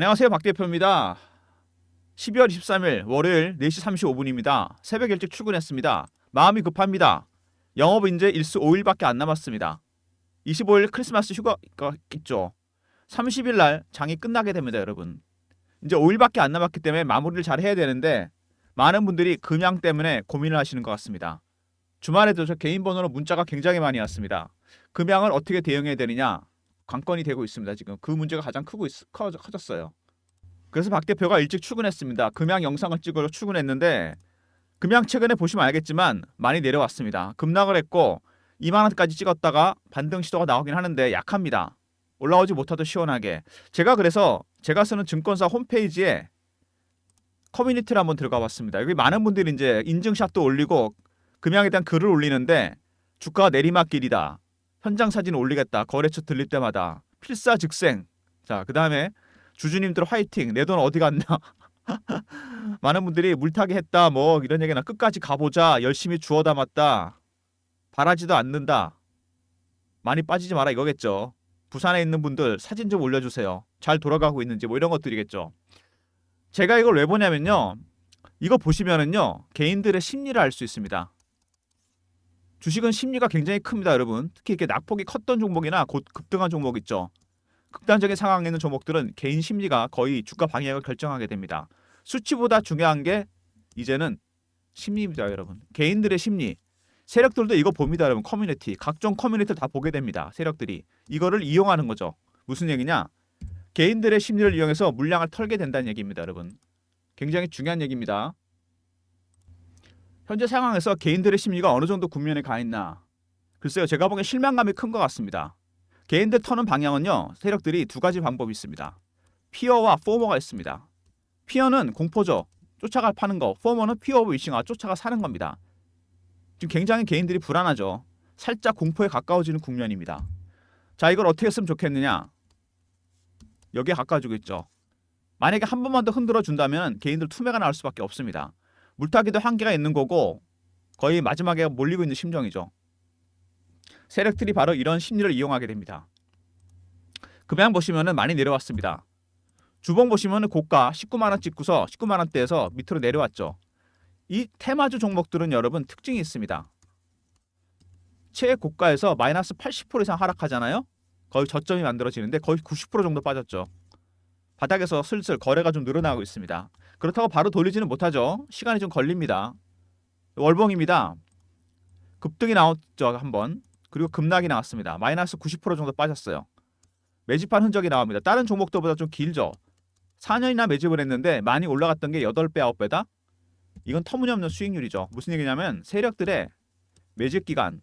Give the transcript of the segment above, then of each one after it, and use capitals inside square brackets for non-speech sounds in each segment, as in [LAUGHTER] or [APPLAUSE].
안녕하세요. 박 대표입니다. 12월 23일 월요일 4시 35분입니다. 새벽 일찍 출근했습니다. 마음이 급합니다. 영업 이제 일수 5일밖에 안 남았습니다. 25일 크리스마스 휴가가 있죠. 30일 날 장이 끝나게 됩니다, 여러분. 이제 5일밖에 안 남았기 때문에 마무리를 잘 해야 되는데 많은 분들이 금양 때문에 고민을 하시는 것 같습니다. 주말에도 저 개인 번호로 문자가 굉장히 많이 왔습니다. 금양을 어떻게 대응해야 되느냐 관건이 되고 있습니다. 지금 그 문제가 가장 크고 있, 커, 커졌어요. 그래서 박 대표가 일찍 출근했습니다. 금양 영상을 찍으러 출근했는데 금양 최근에 보시면 알겠지만 많이 내려왔습니다. 급락을 했고 2만 원까지 찍었다가 반등 시도가 나오긴 하는데 약합니다. 올라오지 못하도 시원하게. 제가 그래서 제가 쓰는 증권사 홈페이지에 커뮤니티를 한번 들어가 봤습니다. 여기 많은 분들이 이제 인증샷도 올리고 금양에 대한 글을 올리는데 주가가 내리막길이다. 현장 사진 올리겠다. 거래처 들릴 때마다 필사 즉생. 자, 그다음에 주주님들 화이팅. 내 돈 어디 갔나? [LAUGHS] 많은 분들이 물타기 했다. 뭐 이런 얘기나 끝까지 가보자. 열심히 주워 담았다. 바라지도 않는다. 많이 빠지지 마라 이거겠죠. 부산에 있는 분들 사진 좀 올려주세요. 잘 돌아가고 있는지 뭐 이런 것들이겠죠. 제가 이걸 왜 보냐면요. 이거 보시면은요. 개인들의 심리를 알 수 있습니다. 주식은 심리가 굉장히 큽니다, 여러분. 특히 이렇게 낙폭이 컸던 종목이나 곧 급등한 종목 있죠. 극단적인 상황에 있는 종목들은 개인 심리가 거의 주가 방향을 결정하게 됩니다. 수치보다 중요한 게 이제는 심리입니다, 여러분. 개인들의 심리. 세력들도 이거 봅니다, 여러분. 커뮤니티. 각종 커뮤니티를 다 보게 됩니다. 세력들이. 이거를 이용하는 거죠. 무슨 얘기냐? 개인들의 심리를 이용해서 물량을 털게 된다는 얘기입니다, 여러분. 굉장히 중요한 얘기입니다. 현재 상황에서 개인들의 심리가 어느 정도 국면에 가 있나? 글쎄요, 제가 보기엔 실망감이 큰 것 같습니다. 개인들 터는 방향은요, 세력들이 두 가지 방법이 있습니다. 피어와 포머가 있습니다. 피어는 공포죠. 쫓아가 파는 거. 포머는 피어 오브 위싱아 쫓아가 사는 겁니다. 지금 굉장히 개인들이 불안하죠. 살짝 공포에 가까워지는 국면입니다. 자, 이걸 어떻게 했으면 좋겠느냐? 여기에 가까워지고 있죠. 만약에 한 번만 더 흔들어 준다면 개인들 투매가 나올 수밖에 없습니다. 물타기도 한계가 있는 거고 거의 마지막에 몰리고 있는 심정이죠. 세력들이 바로 이런 심리를 이용하게 됩니다. 금양 보시면은 많이 내려왔습니다. 주봉 보시면은 고가 19만 원 찍고서 19만 원대에서 밑으로 내려왔죠. 이 테마주 종목들은 여러분 특징이 있습니다. 최고가에서 마이너스 80% 이상 하락하잖아요. 거의 저점이 만들어지는데 거의 90% 정도 빠졌죠. 바닥에서 슬슬 거래가 좀 늘어나고 있습니다. 그렇다고 바로 돌리지는 못하죠. 시간이 좀 걸립니다. 월봉입니다. 급등이 나왔죠 한번. 그리고 급락이 나왔습니다. 마이너스 90% 정도 빠졌어요. 매집한 흔적이 나옵니다. 다른 종목들보다 좀 길죠. 4년이나 매집을 했는데 많이 올라갔던 게 8배, 9배다? 이건 터무니없는 수익률이죠. 무슨 얘기냐면 세력들의 매집 기간,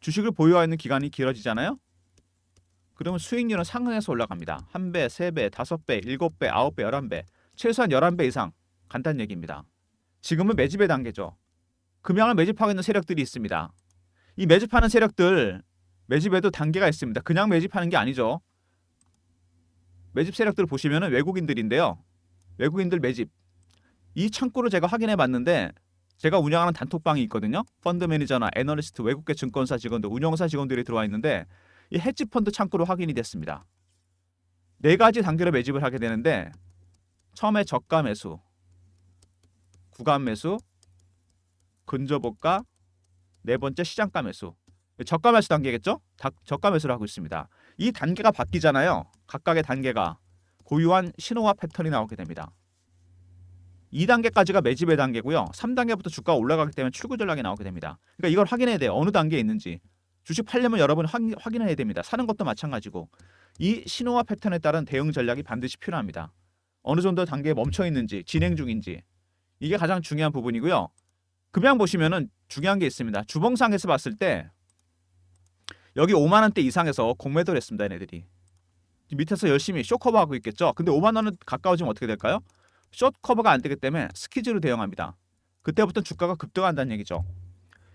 주식을 보유하고 있는 기간이 길어지잖아요. 그러면 수익률은 상승해서 올라갑니다. 한 배, 세 배, 다섯 배, 일곱 배, 아홉 배, 열한 배, 최소한 열한 배 이상 간단한 얘기입니다. 지금은 매집의 단계죠. 금양을 매집하고 있는 세력들이 있습니다. 이 매집하는 세력들 매집에도 단계가 있습니다. 그냥 매집하는 게 아니죠. 매집 세력들 보시면은 외국인들인데요. 외국인들 매집. 이 창구를 제가 확인해 봤는데 제가 운영하는 단톡방이 있거든요. 펀드 매니저나 애널리스트 외국계 증권사 직원들, 운영사 직원들이 들어와 있는데 이 헤지 펀드 창구로 확인이 됐습니다. 네 가지 단계로 매집을 하게 되는데 처음에 저가 매수, 구간 매수, 근저보가, 네 번째 시장가 매수. 저가 매수 단계겠죠? 다, 저가 매수를 하고 있습니다. 이 단계가 바뀌잖아요. 각각의 단계가 고유한 신호와 패턴이 나오게 됩니다. 2단계까지가 매집의 단계고요. 3단계부터 주가가 올라가기 때문에 출구 전략이 나오게 됩니다. 그러니까 이걸 확인해야 돼요. 어느 단계에 있는지. 주식 팔려면 여러분 확인, 확인해야 됩니다. 사는 것도 마찬가지고 이 신호와 패턴에 따른 대응 전략이 반드시 필요합니다. 어느 정도 단계에 멈춰 있는지 진행 중인지 이게 가장 중요한 부분이고요. 금양 보시면은 중요한 게 있습니다. 주봉상에서 봤을 때 여기 5만 원대 이상에서 공매도를 했습니다. 얘네들이 밑에서 열심히 쇼커버 하고 있겠죠. 근데 5만 원은 가까워지면 어떻게 될까요? 숏 커버가 안 되기 때문에 스키즈로 대응합니다. 그때부터 주가가 급등한다는 얘기죠.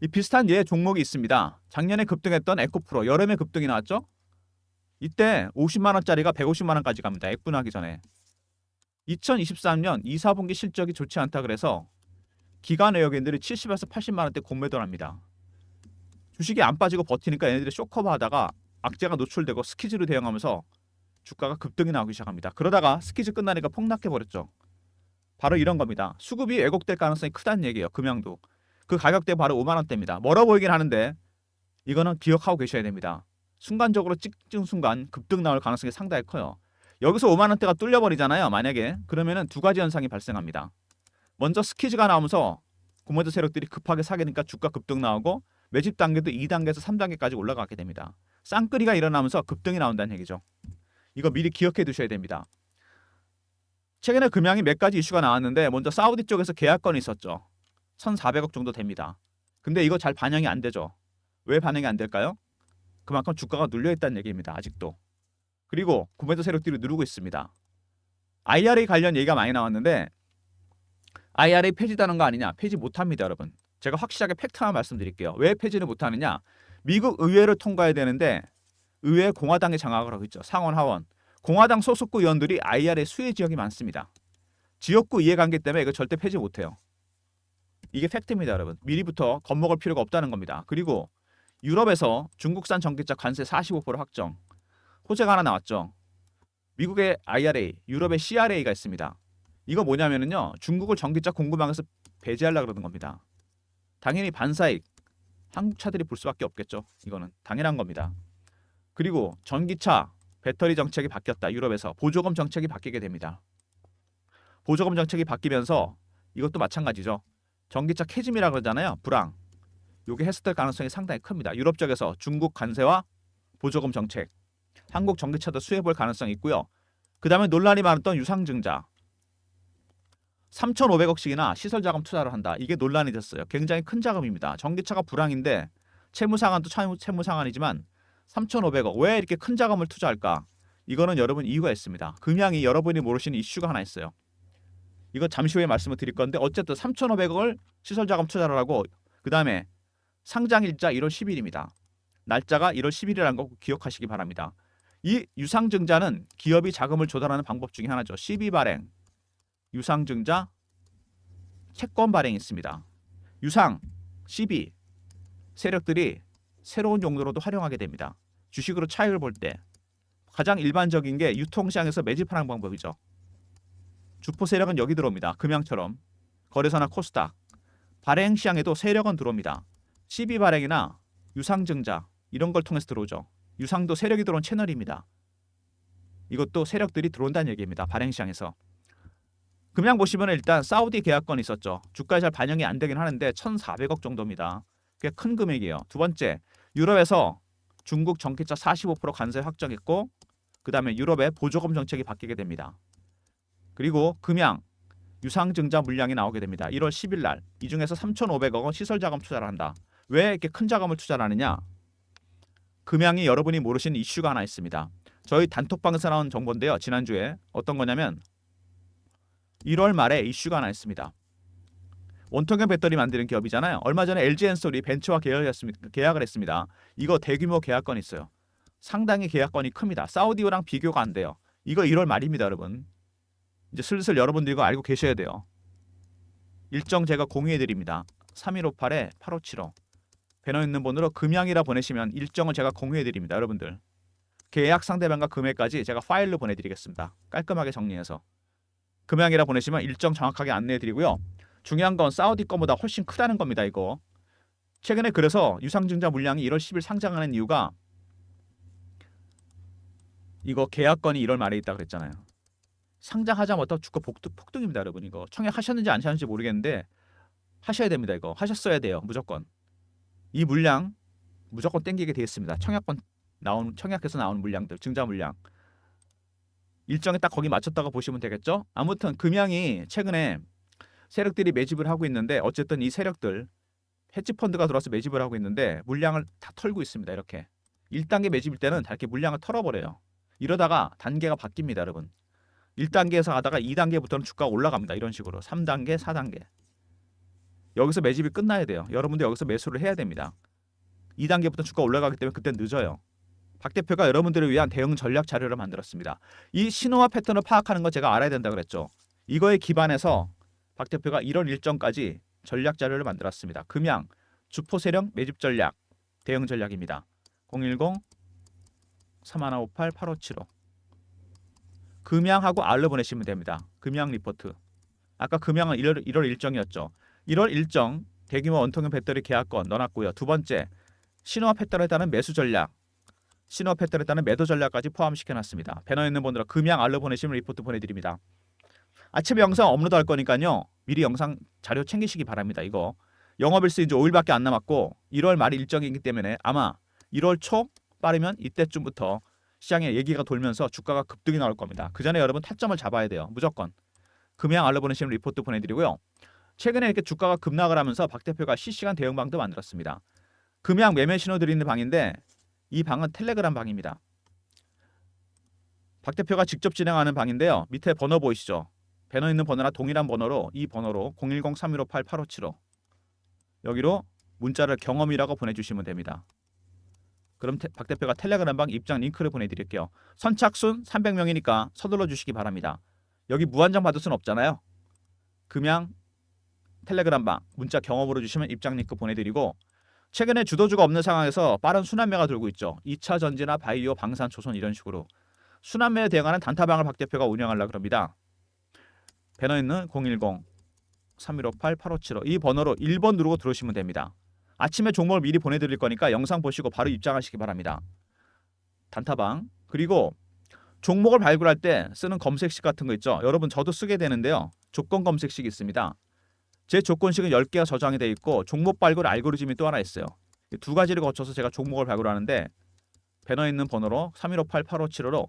이 비슷한 예 종목이 있습니다. 작년에 급등했던 에코프로 여름에 급등이 나왔죠. 이때 50만 원짜리가 150만 원까지 갑니다. 액분하기 전에. 2023년 2, 4분기 실적이 좋지 않다 그래서 기관 외국인들이 70에서 80만 원대 공매도를 합니다. 주식이 안 빠지고 버티니까 얘네들이 쇼커버 하다가 악재가 노출되고 스키즈로 대응하면서 주가가 급등이 나오기 시작합니다. 그러다가 스키즈 끝나니까 폭락해 버렸죠. 바로 이런 겁니다. 수급이 왜곡될 가능성이 크다는 얘기예요. 금양도 그 가격대 바로 5만 원대입니다. 멀어 보이긴 하는데 이거는 기억하고 계셔야 됩니다. 순간적으로 찍은 순간 급등 나올 가능성이 상당히 커요. 여기서 5만 원대가 뚫려 버리잖아요. 만약에 그러면은 두 가지 현상이 발생합니다. 먼저 스키즈가 나오면서 고모드 세력들이 급하게 사게 되니까 주가 급등 나오고 매집 단계도 2단계에서 3단계까지 올라가게 됩니다. 쌍끌이가 일어나면서 급등이 나온다는 얘기죠. 이거 미리 기억해 두셔야 됩니다. 최근에 금양이 몇 가지 이슈가 나왔는데 먼저 사우디 쪽에서 계약건이 있었죠. 1,400억 정도 됩니다. 근데 이거 잘 반영이 안 되죠. 왜 반영이 안 될까요? 그만큼 주가가 눌려 있다는 얘기입니다. 아직도. 그리고 구매도 세력들이 누르고 있습니다. IRA 관련 얘기가 많이 나왔는데 IRA 폐지되는 거 아니냐? 폐지 못 합니다, 여러분. 제가 확실하게 팩트 하나 말씀드릴게요. 왜 폐지를 못 하느냐? 미국 의회를 통과해야 되는데 의회 공화당이 장악을 하고 있죠. 상원 하원. 공화당 소속구 의원들이 IRA 수혜 지역이 많습니다. 지역구 이해관계 때문에 이거 절대 폐지 못 해요. 이게 팩트입니다, 여러분. 미리부터 겁먹을 필요가 없다는 겁니다. 그리고 유럽에서 중국산 전기차 관세 45% 확정. 호재가 하나 나왔죠. 미국의 IRA, 유럽의 CRA가 있습니다. 이거 뭐냐면은요. 중국을 전기차 공급망에서 배제하려고 그러는 겁니다. 당연히 반사익 한국 차들이 볼 수밖에 없겠죠. 이거는 당연한 겁니다. 그리고 전기차 배터리 정책이 바뀌었다. 유럽에서 보조금 정책이 바뀌게 됩니다. 보조금 정책이 바뀌면서 이것도 마찬가지죠. 전기차 캐즘이라 그러잖아요. 불황. 요게 해소될 가능성이 상당히 큽니다. 유럽 쪽에서 중국 관세와 보조금 정책, 한국 전기차도 수혜볼 가능성이 있고요. 그 다음에 논란이 많았던 유상증자. 3,500억씩이나 시설 자금 투자를 한다. 이게 논란이 됐어요. 굉장히 큰 자금입니다. 전기차가 불황인데 채무 상환도 채무, 상환이지만 3,500억 왜 이렇게 큰 자금을 투자할까? 이거는 여러분 이유가 있습니다. 금양이 여러분이 모르시는 이슈가 하나 있어요. 이거 잠시 후에 말씀을 드릴 건데 어쨌든 3,500억을 시설 자금 투자를 하고 그 다음에 상장 일자 1월 10일입니다. 날짜가 1월 10일이라는 거 기억하시기 바랍니다. 이 유상증자는 기업이 자금을 조달하는 방법 중에 하나죠. 12 발행, 유상증자, 채권 발행이 있습니다. 유상, 12 세력들이 새로운 용도로도 활용하게 됩니다. 주식으로 차익을 볼 때 가장 일반적인 게 유통시장에서 매집하는 방법이죠. 주포 세력은 여기 들어옵니다. 금양처럼 거래소나 코스닥 발행 시장에도 세력은 들어옵니다. 12 발행이나 유상증자 이런 걸 통해서 들어오죠. 유상도 세력이 들어온 채널입니다. 이것도 세력들이 들어온다는 얘기입니다. 발행 시장에서. 금양 보시면 일단 사우디 계약건이 있었죠. 주가에 잘 반영이 안 되긴 하는데 1,400억 정도입니다. 꽤 큰 금액이에요. 두 번째, 유럽에서 중국 전기차 45% 관세 확정했고 그다음에 유럽의 보조금 정책이 바뀌게 됩니다. 그리고 금양 유상증자 물량이 나오게 됩니다. 1월 10일 날. 이 중에서 3,500억 원 시설 자금 투자를 한다. 왜 이렇게 큰 자금을 투자를 하느냐? 금양이 여러분이 모르시는 이슈가 하나 있습니다. 저희 단톡방에서 나온 정보인데요. 지난주에 어떤 거냐면 1월 말에 이슈가 하나 있습니다. 원통형 배터리 만드는 기업이잖아요. 얼마 전에 LG 엔솔이 벤처와. 계약을 했습니다. 이거 대규모 계약건이 있어요. 상당히 계약건이 큽니다. 사우디랑 비교가 안 돼요. 이거 1월 말입니다, 여러분. 이제 슬슬 여러분들 이거 알고 계셔야 돼요. 일정 제가 공유해 드립니다. 3158에 8575 배너 있는 번호로 금양이라 보내시면 일정을 제가 공유해 드립니다, 여러분들. 계약 상대방과 금액까지 제가 파일로 보내 드리겠습니다. 깔끔하게 정리해서. 금양이라 보내시면 일정 정확하게 안내해 드리고요. 중요한 건 사우디 거보다 훨씬 크다는 겁니다, 이거. 최근에 그래서 유상증자 물량이 1월 10일 상장하는 이유가 이거 계약건이 1월 말에 있다 그랬잖아요. 상장하자마자 주가 폭등, 폭등입니다, 여러분. 이거 청약하셨는지 안 하셨는지 모르겠는데 하셔야 됩니다, 이거. 하셨어야 돼요, 무조건. 이 물량 무조건 땡기게 되어 있습니다. 청약권 나온 청약해서 나오는 물량들, 증자 물량. 일정에 딱 거기 맞췄다고 보시면 되겠죠? 아무튼 금양이 최근에 세력들이 매집을 하고 있는데 어쨌든 이 세력들 헤지 펀드가 들어와서 매집을 하고 있는데 물량을 다 털고 있습니다. 이렇게 1단계 매집일 때는 다 이렇게 물량을 털어버려요. 이러다가 단계가 바뀝니다, 여러분. 1단계에서 가다가 2단계부터는 주가가 올라갑니다. 이런 식으로 3단계, 4단계. 여기서 매집이 끝나야 돼요. 여러분들 여기서 매수를 해야 됩니다. 2단계부터 주가 올라가기 때문에 그때 늦어요. 박 대표가 여러분들을 위한 대응 전략 자료를 만들었습니다. 이 신호와 패턴을 파악하는 거 제가 알아야 된다 그랬죠. 이거에 기반해서 박 대표가 이런 일정까지 전략 자료를 만들었습니다. 금양 주포 세력 매집 전략 대응 전략입니다. 010 3158 8575 금양하고 R로 보내시면 됩니다. 금양 리포트. 아까 금양은 1월, 1월 일정이었죠. 1월 일정 대규모 원통형 배터리 계약권 넣어놨고요. 두 번째 신호와 패턴에 따른 매수 전략, 신호와 패턴에 따른 매도 전략까지 포함시켜놨습니다. 배너에 있는 분들은 금양 R로 보내시면 리포트 보내드립니다. 아침에 영상 업로드 할 거니까요. 미리 영상 자료 챙기시기 바랍니다. 이거 영업일수 이제 5일밖에 안 남았고 1월 말 일정이기 때문에 아마 1월 초 빠르면 이때쯤부터 시장에 얘기가 돌면서 주가가 급등이 나올 겁니다. 그 전에 여러분 타점을 잡아야 돼요. 무조건. 금양 알로 보내시면 리포트 보내드리고요. 최근에 이렇게 주가가 급락을 하면서 박 대표가 실시간 대응방도 만들었습니다. 금양 매매 신호 드리는 방인데 이 방은 텔레그램 방입니다. 박 대표가 직접 진행하는 방인데요. 밑에 번호 보이시죠? 배너 있는 번호나 동일한 번호로 이 번호로 010-3158-8575 여기로 문자를 경험이라고 보내주시면 됩니다. 그럼 태- 박 대표가 텔레그램 방 입장 링크를 보내드릴게요. 선착순 300명이니까 서둘러 주시기 바랍니다. 여기 무한정 받을 수는 없잖아요. 금양 텔레그램 방 문자 경험으로 주시면 입장 링크 보내드리고 최근에 주도주가 없는 상황에서 빠른 순환매가 돌고 있죠. 2차 전지나 바이오, 방산, 조선 이런 식으로 순환매에 대응하는 단타방을 박 대표가 운영하려고 합니다. 배너 있는 010 3158 8575 이 번호로 1번 누르고 들어오시면 됩니다. 아침에 종목을 미리 보내드릴 거니까 영상 보시고 바로 입장하시기 바랍니다. 단타방 그리고 종목을 발굴할 때 쓰는 검색식 같은 거 있죠. 여러분 저도 쓰게 되는데요. 조건 검색식이 있습니다. 제 조건식은 10개가 저장이 돼 있고 종목 발굴 알고리즘이 또 하나 있어요. 이두 가지를 거쳐서 제가 종목을 발굴하는데 배너 있는 번호로 3158-8575로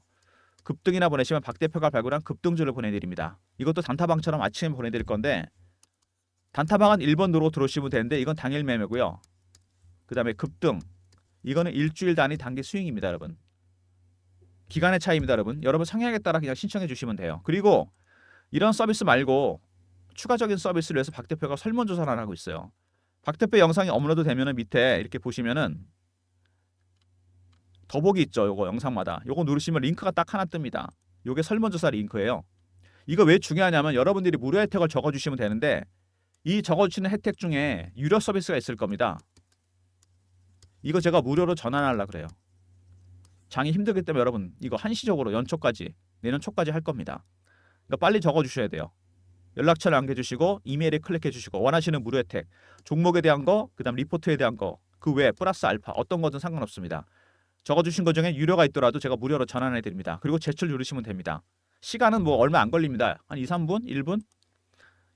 급등이나 보내시면 박 대표가 발굴한 급등주를 보내드립니다. 이것도 단타방처럼 아침에 보내드릴 건데 단타방은 1번 누르고 들어오시면 되는데 이건 당일 매매고요. 그 다음에 급등 이거는 일주일 단위 단기 수익입니다, 여러분. 기간의 차이입니다, 여러분. 여러분 성향에 따라 그냥 신청해 주시면 돼요. 그리고 이런 서비스 말고 추가적인 서비스를 위해서 박 대표가 설문조사를 하고 있어요. 박 대표 영상이 업로드 되면은 밑에 이렇게 보시면은 더보기 있죠. 요거 영상마다. 요거 누르시면 링크가 딱 하나 뜹니다. 요게 설문조사 링크예요. 이거 왜 중요하냐면 여러분들이 무료 혜택을 적어주시면 되는데 이 적어주시는 혜택 중에 유료 서비스가 있을 겁니다. 이거 제가 무료로 전환하려 그래요. 장이 힘들기 때문에 여러분 이거 한시적으로 연초까지 내년 초까지 할 겁니다. 그러니까 빨리 적어주셔야 돼요. 연락처를 남겨주시고 이메일에 클릭해주시고 원하시는 무료 혜택 종목에 대한 거 그다음 리포트에 대한 거 그 외에 플러스 알파 어떤 거든 상관없습니다. 적어주신 것 중에 유료가 있더라도 제가 무료로 전환해 드립니다. 그리고 제출 누르시면 됩니다. 시간은 뭐 얼마 안 걸립니다. 한 2, 3분, 1분.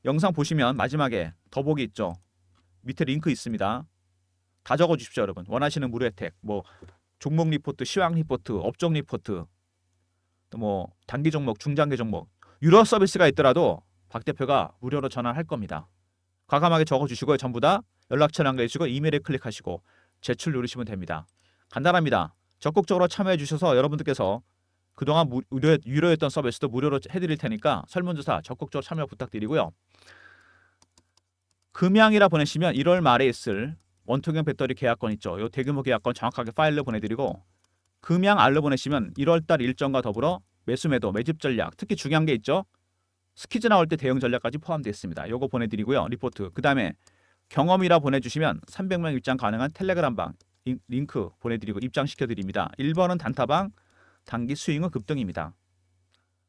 영상 보시면 마지막에 더보기 있죠. 밑에 링크 있습니다. 다 적어 주십시오, 여러분. 원하시는 무료 혜택. 뭐 종목 리포트, 시황 리포트, 업종 리포트. 또 뭐 단기 종목, 중장기 종목. 유료 서비스가 있더라도 박 대표가 무료로 전환할 겁니다. 과감하게 적어 주시고요. 전부 다 연락처 남겨 주시고 이메일에 클릭하시고 제출 누르시면 됩니다. 간단합니다. 적극적으로 참여해 주셔서 여러분들께서 그동안 무, 유료, 유료했던 서비스도 무료로 해드릴 테니까 설문조사 적극적으로 참여 부탁드리고요. 금양이라 보내시면 1월 말에 있을 원통형 배터리 계약권 있죠. 요 대규모 계약권 정확하게 파일로 보내드리고 금양 알로 보내시면 1월달 일정과 더불어 매수 매도 매집 전략 특히 중요한 게 있죠. 스키즈 나올 때 대응 전략까지 포함되어 있습니다. 요거 보내드리고요. 리포트 그 다음에 경험이라 보내주시면 300명 입장 가능한 텔레그램 방 링- 링크 보내드리고 입장시켜 드립니다. 1번은 단타방, 단기 스윙은 급등입니다.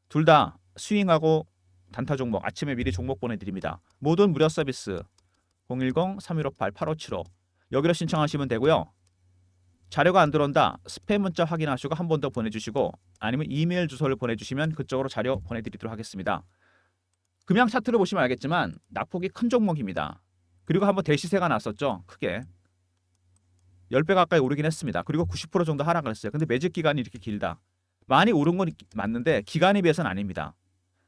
둘 다 스윙하고 단타 종목 아침에 미리 종목 보내드립니다. 모든 무료 서비스 010-3158-8575 여기로 신청하시면 되고요. 자료가 안 들어온다 스팸 문자 확인하시고 한 번 더 보내주시고 아니면 이메일 주소를 보내주시면 그쪽으로 자료 보내드리도록 하겠습니다. 금양 차트를 보시면 알겠지만 낙폭이 큰 종목입니다. 그리고 한번 대시세가 났었죠. 크게 10배 가까이 오르긴 했습니다. 그리고 90% 정도 하락을 했어요. 근데 매집 기간이 이렇게 길다. 많이 오른 건 맞는데 기간에 비해서는 아닙니다.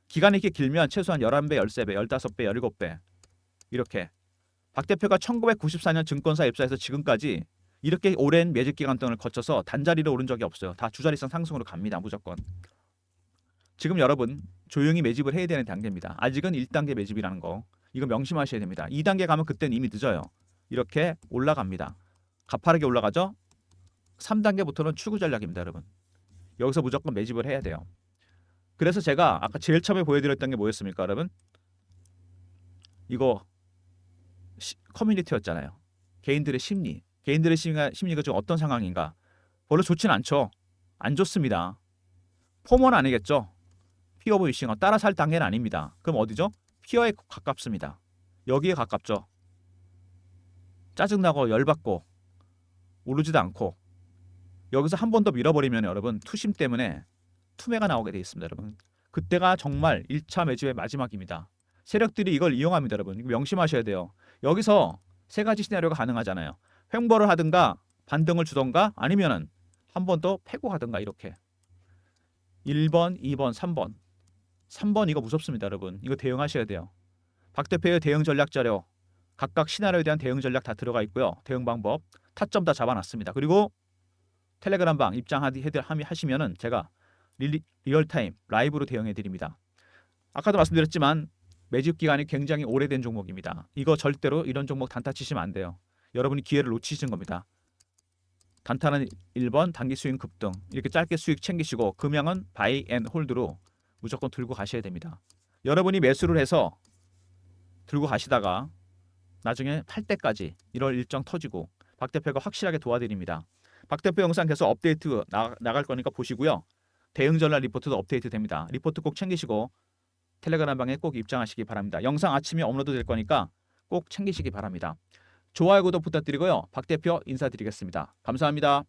기간이 이렇게 길면 최소한 11배, 13배, 15배, 17배 이렇게 박 대표가 1994년 증권사 입사해서 지금까지 이렇게 오랜 매집 기간 동안을 거쳐서 단자리로 오른 적이 없어요. 다 주자리상 상승으로 갑니다. 무조건. 지금 여러분 조용히 매집을 해야 되는 단계입니다. 아직은 1단계 매집이라는 거. 이거 명심하셔야 됩니다. 2단계 가면 그때는 이미 늦어요. 이렇게 올라갑니다. 가파르게 올라가죠. 3단계부터는 추구 전략입니다, 여러분. 여기서 무조건 매집을 해야 돼요. 그래서 제가 아까 제일 처음에 보여드렸던 게 뭐였습니까, 여러분? 이거 시- 커뮤니티였잖아요. 개인들의 심리, 개인들의 심리가, 심리가 지금 어떤 상황인가? 별로 좋진 않죠. 안 좋습니다. 포먼 아니겠죠? 피어 오브 위싱어 따라 살 단계는 아닙니다. 그럼 어디죠? 피어에 가깝습니다. 여기에 가깝죠. 짜증나고 열받고 오르지도 않고 여기서 한 번 더 밀어버리면 여러분 투심 때문에 투매가 나오게 돼 있습니다, 여러분. 그때가 정말 1차 매집의 마지막입니다. 세력들이 이걸 이용합니다, 여러분. 명심하셔야 돼요. 여기서 세 가지 시나리오가 가능하잖아요. 횡보를 하든가 반등을 주던가 아니면은 한 번 더 패고 가든가 이렇게. 1번, 2번, 3번. 3번 이거 무섭습니다, 여러분. 이거 대응하셔야 돼요. 박 대표의 대응 전략 자료 각각 시나리오에 대한 대응 전략 다 들어가 있고요. 대응 방법 타점 다 잡아놨습니다. 그리고 텔레그램 방 입장하디 하시면은 제가 리, 리얼타임 라이브로 대응해 드립니다. 아까도 말씀드렸지만 매집 기간이 굉장히 오래된 종목입니다. 이거 절대로 이런 종목 단타 치시면 안 돼요. 여러분이 기회를 놓치신 겁니다. 단타는 1번 단기 수익 급등 이렇게 짧게 수익 챙기시고 금형은 바이 앤 홀드로 무조건 들고 가셔야 됩니다. 여러분이 매수를 해서 들고 가시다가 나중에 팔 때까지 이럴 일정 터지고 박 대표가 확실하게 도와드립니다. 박 대표 영상 계속 업데이트 나, 나갈 거니까 보시고요. 대응 전략 리포트도 업데이트 됩니다. 리포트 꼭 챙기시고 텔레그램 방에 꼭 입장하시기 바랍니다. 영상 아침에 업로드 될 거니까 꼭 챙기시기 바랍니다. 좋아요 구독 부탁드리고요. 박 대표 인사드리겠습니다. 감사합니다.